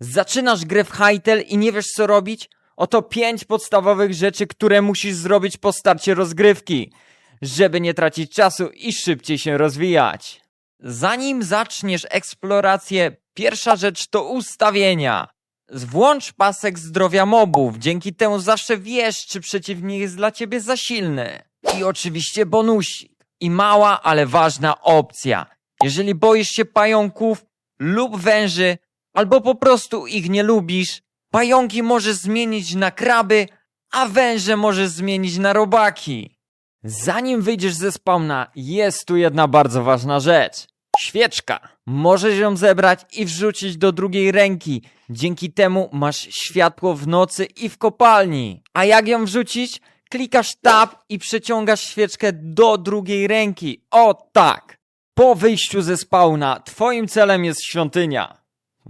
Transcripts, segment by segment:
Zaczynasz grę w Hytale i nie wiesz co robić? Oto pięć podstawowych rzeczy, które musisz zrobić po starcie rozgrywki, żeby nie tracić czasu i szybciej się rozwijać. Zanim zaczniesz eksplorację, pierwsza rzecz to ustawienia. Włącz pasek zdrowia mobów, dzięki temu zawsze wiesz, czy przeciwnik jest dla ciebie za silny. I oczywiście bonusik. I mała, ale ważna opcja. Jeżeli boisz się pająków lub węży, albo po prostu ich nie lubisz, pająki możesz zmienić na kraby, a węże możesz zmienić na robaki. Zanim wyjdziesz ze spawna, jest tu jedna bardzo ważna rzecz. Świeczka. Możesz ją zebrać i wrzucić do drugiej ręki. Dzięki temu masz światło w nocy i w kopalni. A jak ją wrzucić? Klikasz tab i przeciągasz świeczkę do drugiej ręki. O tak! Po wyjściu ze spawna, twoim celem jest świątynia.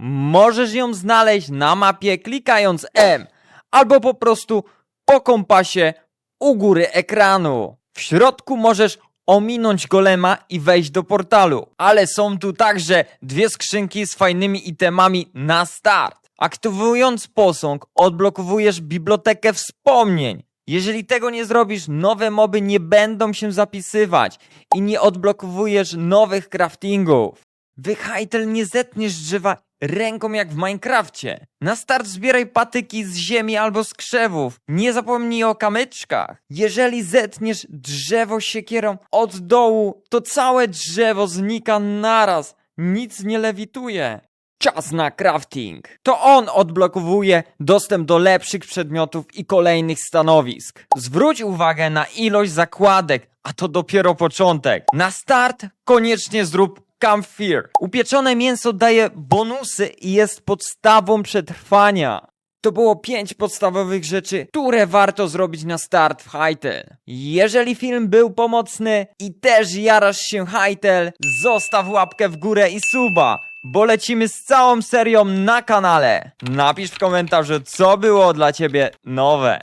Możesz ją znaleźć na mapie klikając M, albo po prostu po kompasie u góry ekranu. W środku możesz ominąć golema i wejść do portalu, ale są tu także dwie skrzynki z fajnymi itemami na start. Aktywując posąg, odblokowujesz bibliotekę wspomnień. Jeżeli tego nie zrobisz, nowe moby nie będą się zapisywać i nie odblokowujesz nowych craftingów. W Hytale nie zetniesz drzewa ręką jak w Minecrafcie. Na start zbieraj patyki z ziemi albo z krzewów. Nie zapomnij o kamyczkach. Jeżeli zetniesz drzewo siekierą od dołu, to całe drzewo znika naraz. Nic nie lewituje. Czas na crafting. To on odblokowuje dostęp do lepszych przedmiotów i kolejnych stanowisk. Zwróć uwagę na ilość zakładek, a to dopiero początek. Na start koniecznie zrób Camp Fear. Upieczone mięso daje bonusy i jest podstawą przetrwania. To było pięć podstawowych rzeczy, które warto zrobić na start w Hytale. Jeżeli film był pomocny i też jarasz się Hytale, zostaw łapkę w górę i suba, bo lecimy z całą serią na kanale. Napisz w komentarzu, co było dla ciebie nowe.